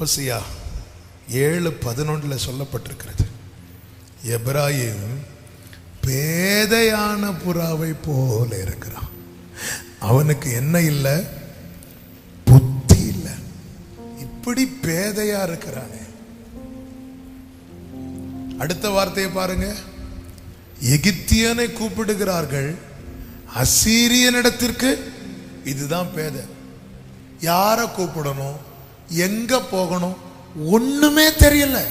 ஓசியா ஏழு பதினொன்றில் சொல்லப்பட்டிருக்கிறது. எப்ராஹிம் பேதையான புறாவை போல இருக்கிறான். அவனுக்கு என்ன இல்லை? புத்தி இல்லை. இப்படி பேதையா இருக்கிறானே. அடுத்த வார்த்தையை பாருங்க. எகிப்தியனை கூப்பிடுகிறார்கள். அசீரியனிடத்திற்கு இதுதான் பேதை. யாரை கூப்பிடணும்? எங்க போகணும் ஒண்ணுமே தெரியல.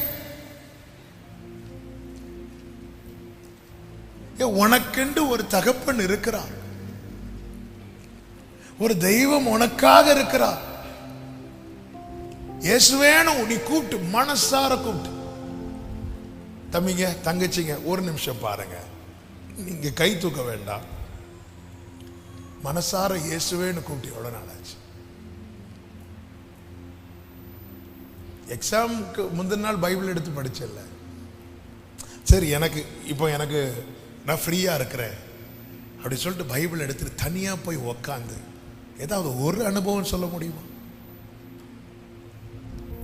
ஏ, உனக்கென்று ஒரு தகப்பன் இருக்கிறார். ஒரு தெய்வம் உனக்காக இருக்கிறார். இயேசுவேனும் நீ கூப்பிட்டு மனசார கூப்பிட்டு. தம்பிங்க தங்கச்சிங்க ஒரு நிமிஷம் பாருங்க. நீங்க கை தூக்க வேண்டாம். மனசார இயேசுவேன்னு கூப்பிட்டு எவ்வளவு நாளாச்சு? எக்ஸாமுக்கு முந்தின நாள் பைபிள் எடுத்து படிச்சல சரி எனக்கு இப்போ எனக்கு நான் ஃப்ரீயாக இருக்கிறேன். அப்படி சொல்லிட்டு பைபிள் எடுத்துட்டு தனியாக போய் உக்காந்து ஏதாவது ஒரு அனுபவம் சொல்ல முடியுமா?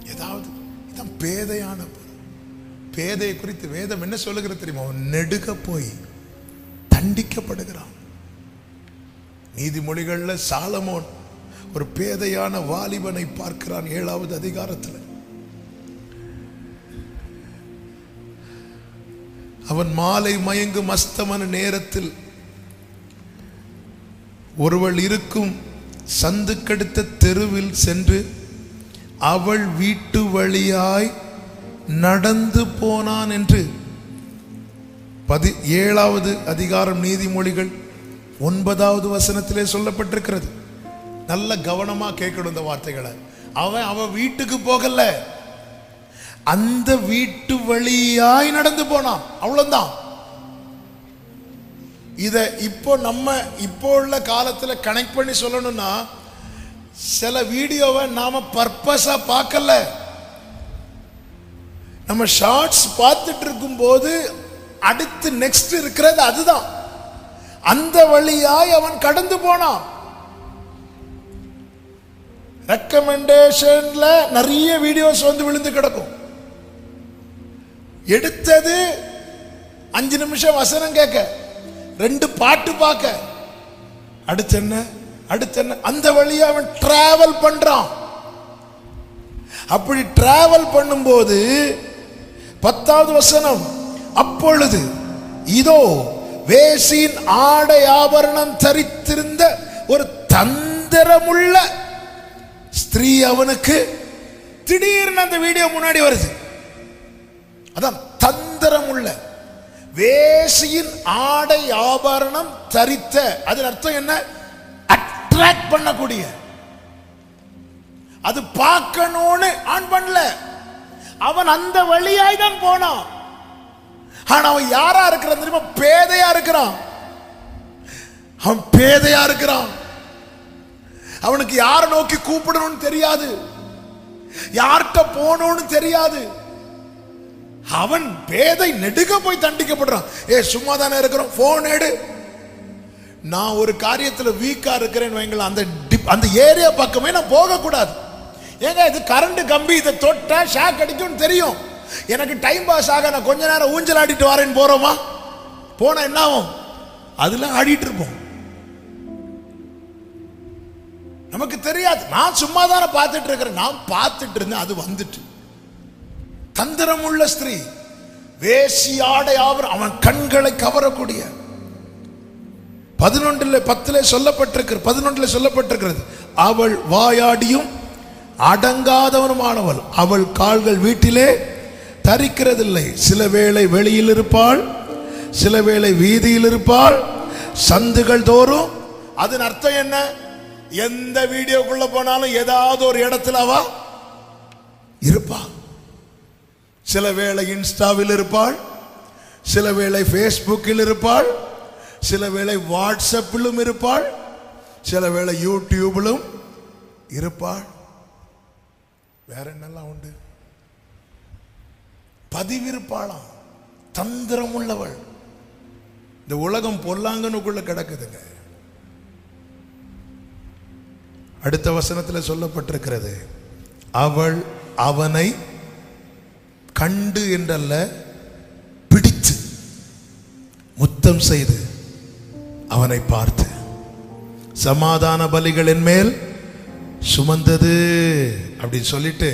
ஏதாவது இதான் பேதையான பேதையை குறித்து வேதம் என்ன சொல்லுகிறது தெரியுமா? அவன் நெடுக போய் தண்டிக்கப்படுகிறான். நீதிமொழிகளில் சாலமோன் ஒரு பேதையான வாலிபனை பார்க்கிறான் ஏழாவது அதிகாரத்தில். அவன் மாலை மயங்கும் அஸ்தமன நேரத்தில் ஒருவள் இருக்கும் சந்துக்கடுத்த தெருவில் சென்று அவள் வீட்டு வழியாய் நடந்து போனான் என்று பதி ஏழாவது அதிகாரம் நீதிமொழிகள் ஒன்பதாவது வசனத்திலே சொல்லப்பட்டிருக்கிறது. நல்ல கவனமாக கேட்கணும் இந்த வார்த்தைகளை. அவன் அவன் வீட்டுக்கு போகல. அந்த வீட்டு வழியாய் நடந்து போனான். அவ்வளவுதான். இத இப்போ நம்ம இப்போ உள்ள காலத்துல கனெக்ட் பண்ணி சொல்லணும்னா சில வீடியோவை நாம பர்பஸா பார்க்கல. நம்ம ஷார்ட்ஸ் பார்த்துட்டு இருக்கும்போது அடுத்து நெக்ஸ்ட் இருக்கிறது அதுதான். அந்த வழியாய் அவன் கடந்து போனான். ரெக்கமெண்டேஷன்ல நிறைய வீடியோஸ் வந்து விழுந்து கிடக்கும். எடுத்தது அஞ்சு நிமிஷம் வசனம் கேட்க ரெண்டு பாட்டு பார்க்க. அடுத்து என்ன? அடுத்து என்ன? அந்த வழியா அவன் டிராவல் பண்றான். அப்படி டிராவல் பண்ணும்போது பத்தாவது வசனம் அப்பொழுது இதோ வேசியின் ஆடை ஆபரணம் தரித்திருந்த ஒரு தந்திரமுள்ள ஸ்திரீ அவனுக்கு திடீர்னு அந்த வீடியோ முன்னாடி வருது. அதான் தந்திரம் உள்ள வேசியின் ஆடை ஆபரணம் தரித்த அதன் அர்த்தம் என்ன? அட்ராக்ட் பண்ணக்கூடிய. அது பார்க்கணும்னு ஆன் பண்ணல. அவன் அந்த வழியாய் தான் போனான். ஆனா அவன் யாரா இருக்கிறான் தெரியுமா? பேதையா இருக்கிறான். அவன் பேதையா இருக்கிறான். அவனுக்கு யாரை நோக்கி கூப்பிடணும்னு தெரியாது. யார்கிட்ட போகணும்னு தெரியாது. அவன் பேதை நெடுக போய் தண்டிக்கப்படுறான். ஏ சும்மா தானே இருக்கிறோம்? போன் எடு. நான் ஒரு காரியத்தில் வீக்கா இருக்கிறேன்னு வைங்களேன் அந்த டிப் அந்த ஏரியா பக்கமே நான் போகக்கூடாது. ஏங்க இது கரண்ட் கம்பி இதை தொட்டா ஷாக் அடிக்கும்னு தெரியும். எனக்கு டைம் பாஸ் ஆக நான் கொஞ்ச நேரம் ஊஞ்சல் ஆடிட்டு வரேன்னு போறோமா? போனா என்ன ஆகும்? அதுல ஆடிட்டு இருப்போம். நமக்கு தெரியாது. நான் சும்மா தானே பார்த்துட்டு இருக்கிறேன். நான் பார்த்துட்டு இருந்தேன் அது வந்துட்டு. தந்திரமுள்ள ஸ்திரீ வேசியாடை ஆவர் அவன் கண்களை கவரக்கூடிய. பதினொன்றில் பத்தில் சொல்லப்பட்டிருக்கிறது பதினொன்றில் சொல்லப்பட்டிருக்கிறது அவள் வாயாடியும் அடங்காதவனுமானவள். அவள் கால்கள் வீட்டிலே தரிக்கிறதில்லை. சில வேளை வெளியில் இருப்பாள் சில வேளை வீதியில் இருப்பாள் சந்துகள் தோறும். அதன் அர்த்தம் என்ன? எந்த வீடியோக்குள்ள போனாலும் ஏதாவது ஒரு இடத்துல அவ இருப்பா. சில வேளை இன்ஸ்டாவில் இருப்பாள் சில வேளை ஃபேஸ்புக்கில் இருப்பாள் சில வேளை வாட்ஸ்அப்பிலும் இருப்பாள் சில வேளை யூடியூபிலும் இருப்பாள். வேற என்னெல்லாம் உண்டு? பதிவிருப்பாளாம். தந்திரம் உள்ளவள். இந்த உலகம் பொல்லாங்கனுக்குள்ள கிடக்குதுங்க. அடுத்த வசனத்தில் சொல்லப்பட்டிருக்கிறது அவள் அவனை கண்டு என்றல்ல பிடித்து முத்தம் செய்து அவனை பார்த்து சமாதான பலிகளின் மேல் சுமந்தது அப்படின்னு சொல்லிட்டு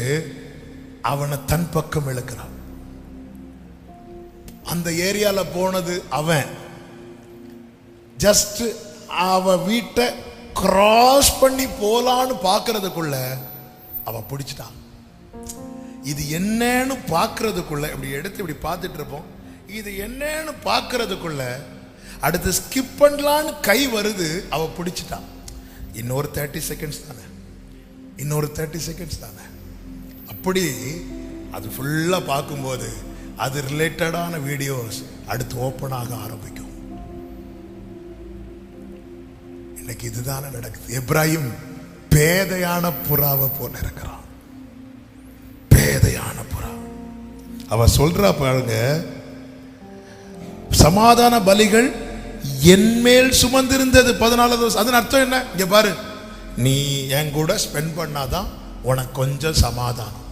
அவனை தன் பக்கம் இழுக்கிறான். அந்த ஏரியால போனது அவன். ஜஸ்ட் அவ வீட்டை கிராஸ் பண்ணி போலான்னு பார்க்கறதுக்குள்ள அவன் பிடிச்சிட்டான். இது என்னன்னு பார்க்கறதுக்குள்ள இப்படி எடுத்து இப்படி பார்த்துட்டு இருப்போம். இது என்னன்னு பார்க்கறதுக்குள்ள அடுத்து ஸ்கிப் பண்ணலான்னு கை வருது அவ பிடிச்சிட்டான். இன்னொரு தேர்ட்டி செகண்ட்ஸ் தானே. இன்னொரு தேர்ட்டி செகண்ட்ஸ் தானே. அப்படி அது ஃபுல்லாக பார்க்கும்போது அது ரிலேட்டடான வீடியோஸ் அடுத்து ஓப்பன் ஆக ஆரம்பிக்கும். இன்னைக்கு இதுதானே நடக்குது. எப்ராஹிம் பேதையான புறாவை போல இருக்கிறான். அவ சொல்றா பாருங்க சமாதான பலிகள் என்மேல் சுமந்திருந்தது. பதினாலு வருஷம். அதன் அர்த்தம் என்ன? இங்க பாரு. நீ என் கூட ஸ்பெண்ட் பண்ணாதான் உனக்கு கொஞ்சம் சமாதானம்.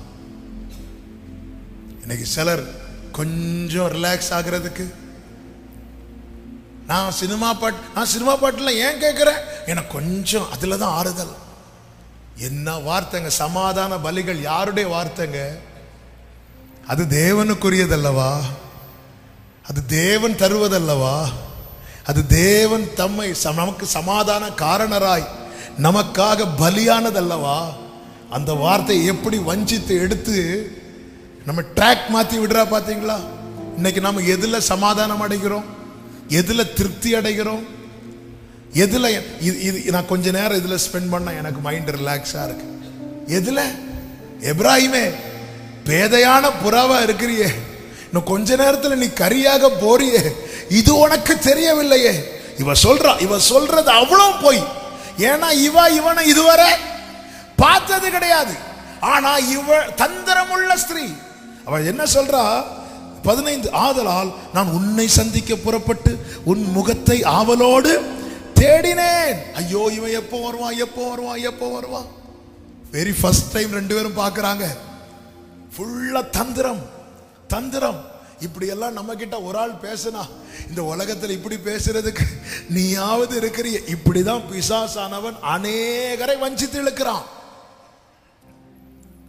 இன்னைக்கு சிலர் கொஞ்சம் ரிலாக்ஸ் ஆகிறதுக்கு. நான் சினிமா பாட்டு நான் சினிமா பாட்டில் ஏன் கேட்குறேன் எனக்கு கொஞ்சம் அதில் தான் ஆறுதல். என்ன வார்த்தைங்க? சமாதான பலிகள் யாருடைய வார்த்தைங்க? அது தேவனுக்குரியதல்லவா? அது தேவன் தருவதல்லவா? அது தேவன் தம்மை நமக்கு சமாதான காரணராய் நமக்காக பலியானதல்லவா? அந்த வார்த்தையை எப்படி வஞ்சித்து எடுத்து நம்ம ட்ராக் மாற்றி விடுறா பார்த்தீங்களா இன்னைக்கு நம்ம எதில் சமாதானம் அடைகிறோம்? எதில் திருப்தி அடைகிறோம்? எதில் இது இது நான் கொஞ்ச நேரம் இதில் ஸ்பெண்ட் பண்ண எனக்கு மைண்ட் ரிலாக்ஸாக இருக்கு. எதில்? எப்ராஹிமே பேதையான புறாவா இருக்கிறியே. இன்னும் கொஞ்ச நேரத்துல நீ கரியாக போறியே. இது உனக்கு தெரியவில்லையே. இவ சொல்றா இவ சொல்றது அவ்வளவு போய். ஏன்னா இவ இவனை இதுவரை பார்த்தது கிடையாது. ஆனா இவ தந்திரமுள்ள ஸ்திரீ. அவ என்ன சொல்றா? பதினைந்து ஆதலால் நான் உன்னை சந்திக்க புறப்பட்டு உன் முகத்தை ஆவலோடு தேடினேன். ஐயோ இவன் எப்போ வருவான் எப்போ வருவான் எப்போ வருவான்? வெரி ஃபர்ஸ்ட் டைம் ரெண்டு பேரும் பார்க்குறாங்க. ஃபுல்லா தந்திரம் தந்திரம். இப்படியெல்லாம் நம்ம கிட்ட ஒரு ஆள் பேசுனா இந்த உலகத்துல இப்படி பேசுறதுக்கு நீயாவது இருக்கிறிய. இப்படிதான் பிசாசானவன் அநேகரை வஞ்சித்து இழுக்கிறான்.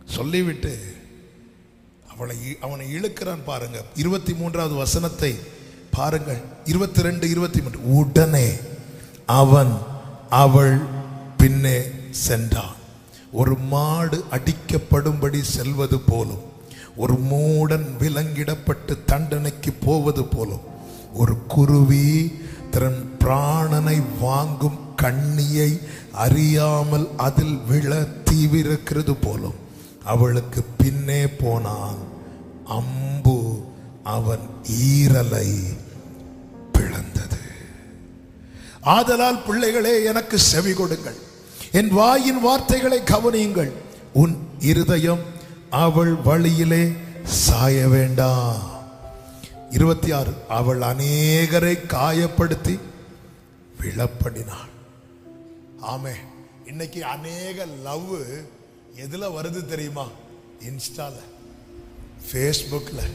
சொல்லிவிட்டு அவளை அவனை இழுக்கிறான் பாருங்க. இருபத்தி மூன்றாவது வசனத்தை பாருங்கள். இருபத்தி ரெண்டு இருபத்தி மூன்று உடனே அவன் அவள் பின்னே சென்றான். ஒரு மாடு அடிக்கப்படும்படி செல்வது போலும் ஒரு மூடன் விலங்கிடப்பட்டு தண்டனைக்கு போவது போலும் ஒரு குருவி தன் பிராணனை வாங்கும் கண்ணியை அறியாமல் அதில் விழ தீவிரக்கிறது போலும் அவளுக்கு பின்னே போனான் அம்பு அவன் ஈரலை பிளந்தது. ஆதலால் பிள்ளைகளே எனக்கு செவி கொடுங்கள். என் வாயின் வார்த்தைகளை கவனியுங்கள். உன் இருதயம் அவள் வழியிலே சாய வேண்டாம். இருபத்தி ஆறு அவள் அநேகரை காயப்படுத்தி விழப்படினாள். ஆமே இன்னைக்கு அநேக லவ் எதில் வருது தெரியுமா? இன்ஸ்டால. ஃபேஸ்புக்கில்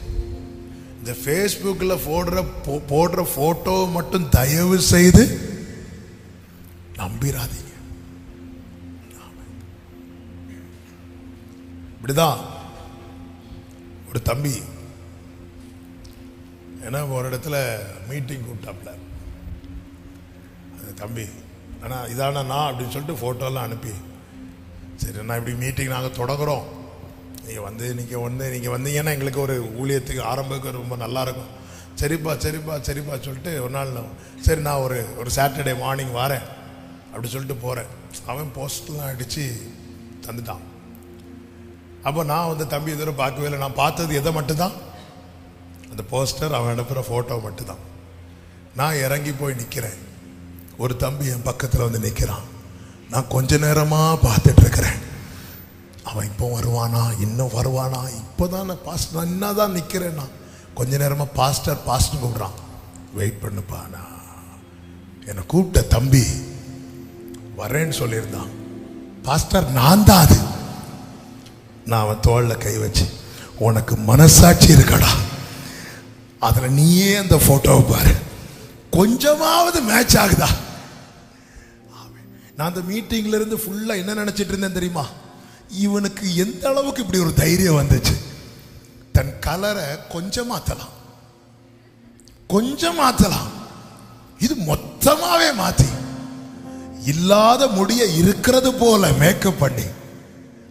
இந்த ஃபேஸ்புக்கில் போடுற போ- போடுற ஃபோட்டோ மட்டும் தயவு செய்து நம்பிராதீங்க. இப்படிதான் ஒரு தம்பி. ஏன்னா ஒரு இடத்துல மீட்டிங் கூப்பிட்டாப்ல. அந்த தம்பி ஆனால் இதான நான் அப்படின்னு சொல்லிட்டு ஃபோட்டோலாம் அனுப்பி. சரி நான் இப்படி மீட்டிங் நாங்கள் தொடங்குறோம். நீங்கள் வந்து நீங்கள் வந்து நீங்கள் வந்தீங்கன்னா எங்களுக்கு ஒரு ஊழியத்துக்கு ஆரம்பத்துக்கு ரொம்ப நல்லாயிருக்கும் சரிப்பா சரிப்பா சரிப்பா சொல்லிட்டு ஒரு நாள் சரி நான் ஒரு ஒரு சாட்டர்டே மார்னிங் வரேன் அப்படி சொல்லிட்டு போகிறேன் அவன் போஸ்ட்லாம் அடித்து தந்துட்டான். அப்போ நான் வந்து தம்பி இதுவரை பார்க்கவே இல்லை. நான் பார்த்தது எதை மட்டும்தான்? அந்த போஸ்டர் அவன் அனுப்புகிற ஃபோட்டோ மட்டும்தான். நான் இறங்கி போய் நிற்கிறேன் ஒரு தம்பி என் பக்கத்தில் வந்து நிற்கிறான் நான் கொஞ்ச நேரமாக பார்த்துட்டு இருக்கிறேன். அவன் இப்போ வருவானா? இன்னும் வருவானா? இப்போதான் நான் பாஸ்டர் நான் என்ன தான் நிற்கிறேன் நான். கொஞ்ச நேரமாக பாஸ்டர் பாஸ்டர் கூப்பிட்றான். வெயிட் பண்ணுப்பா நான் என்னை கூப்பிட்ட தம்பி வரேன்னு சொல்லியிருந்தான். பாஸ்டர் நான் தான் அது. நான் அவன் தோளில் கை வச்சு உனக்கு மனசாட்சி இருக்கடா. அதில் நீயே அந்த ஃபோட்டோவை பாரு. கொஞ்சமாவது மேட்ச் ஆகுதா? நான் அந்த மீட்டிங்ல இருந்து ஃபுல்லாக என்ன நினச்சிட்டு இருந்தேன் தெரியுமா? இவனுக்கு எந்த அளவுக்கு இப்படி ஒரு தைரியம் வந்துச்சு? தன் கலரை கொஞ்சம் மாற்றலாம் கொஞ்சம் மாற்றலாம் இது மொத்தமாகவே மாற்றி இல்லாத முடிய இருக்கிறது போல மேக்கப் பண்ணி.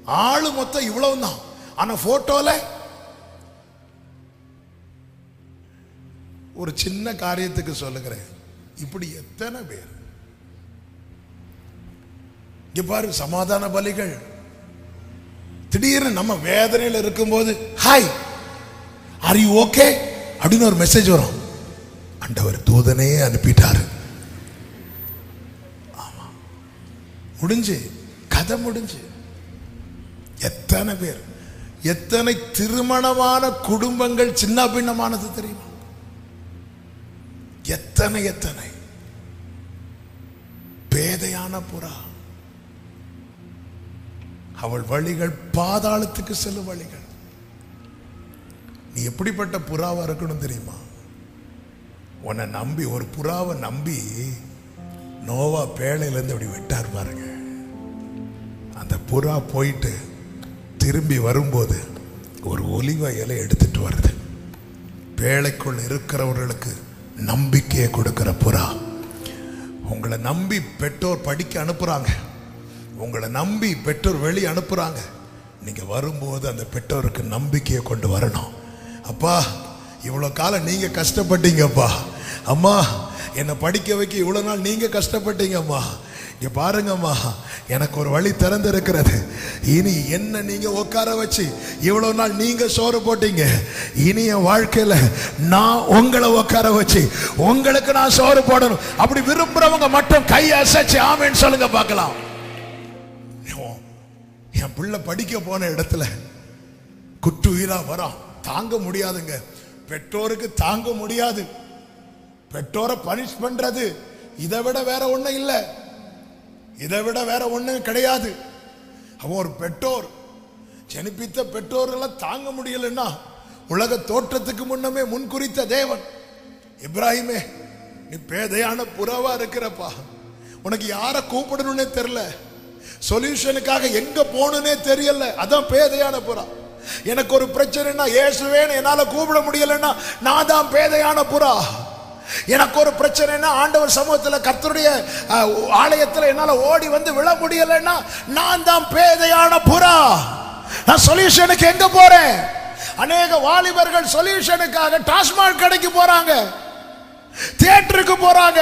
ஆளு மொத்தம் இவ்வளவு தான் ஆனா போட்டோல ஒரு சின்ன காரியத்துக்கு சொல்லுகிறேன். இப்படி எத்தனை பேர்? இங்க பாரு சமாதான பலிகள். திடீர்னு நம்ம வேதனையில் இருக்கும்போது ஹாய் ஆர் யூ ஓகே அப்படின்னு ஒரு மெசேஜ் வரும். அண்டவர் தூதனே அனுப்பிட்டாரு. ஆமா. முடிஞ்சு கதை முடிஞ்சு. எத்தனை பேர்? எத்தனை திருமணமான குடும்பங்கள் சின்ன பின்னமானது தெரியுமா? எத்தனை எத்தனை? பேதையான புறா. அவள் வழிகள் பாதாளத்துக்கு செல்லும் வழிகள். நீ எப்படிப்பட்ட புறாவா இருக்கணும் தெரியுமா? உன்னை நம்பி ஒரு புறாவை நம்பி நோவா பேழையிலேருந்து அப்படி விட்டார் பாருங்க. அந்த புறா போயிட்டு திரும்பி வரும்போது ஒரு ஒலிவ இலை எடுத்துட்டு வருது. வேலைக்குள் இருக்கிறவர்களுக்கு நம்பிக்கையை கொடுக்கிற புறா. உங்களை நம்பி பெற்றோர் படிக்க அனுப்புகிறாங்க உங்களை நம்பி பெற்றோர் வெளியே அனுப்புகிறாங்க நீங்கள் வரும்போது அந்த பெற்றோருக்கு நம்பிக்கையை கொண்டு வரணும். அப்பா இவ்வளோ காலம் நீங்கள் கஷ்டப்பட்டீங்கப்பா. அம்மா என்னை படிக்க வைக்க இவ்வளோ நாள் நீங்கள் கஷ்டப்பட்டீங்கம்மா. இங்கே பாருங்கம்மா. எனக்கு ஒரு வழி திறந்திருக்கிறது. இனி என்ன நீங்க உட்கார வச்சு இவ்வளவு நாள் நீங்க சோறு போட்டீங்க? இனி என் வாழ்க்கையில நான் உங்களை உட்கார வச்சு உங்களுக்கு நான் சோறு போடணும். அப்படி விரும்புறவங்க மட்டும் கை அசைச்சு ஆமேன்னு சொல்லுங்க பார்க்கலாம். என் பிள்ளை படிக்க போன இடத்துல குற்றுயிரா வரான் தாங்க முடியாதுங்க. பெற்றோருக்கு தாங்க முடியாது. பெற்றோரை பனிஷ் பண்றது. இதை விட வேற ஒண்ணும் இல்லை. இதை விட வேற ஒன்றும் கிடையாது. அவன் ஒரு பெற்றோர். ஜனிப்பித்த பெற்றோர்களெல்லாம் தாங்க முடியலன்னா உலக தோற்றத்துக்கு முன்னமே முன்குறித்த தேவன். இப்ராஹிமே நீ பேதையான புறாவா இருக்கிறப்பா. உனக்கு யாரை கூப்பிடணும்னே தெரியல. சொல்யூஷனுக்காக எங்க போகணும்னே தெரியல. அதான் பேதையான புறா. எனக்கு ஒரு பிரச்சனைனா இயேசுவேன்னு என்னால கூப்பிட முடியலன்னா நான் தான் பேதையான புறா. எனக்கு ஒரு பிரச்சனைனா ஆண்டவர் சமூகத்தில் கர்த்தருடைய ஆலயத்தில் என்னால் ஓடி வந்து விழ முடியலைன்னா நான் தான் பேதையான புறா. நான் சொல்யூஷனுக்கு எங்க போறேன்? அநேக வாலிபர்கள் சொல்யூஷனுக்காக டாஸ்மாக் கடைக்கு போறாங்க. தியேட்டருக்கு போறாங்க.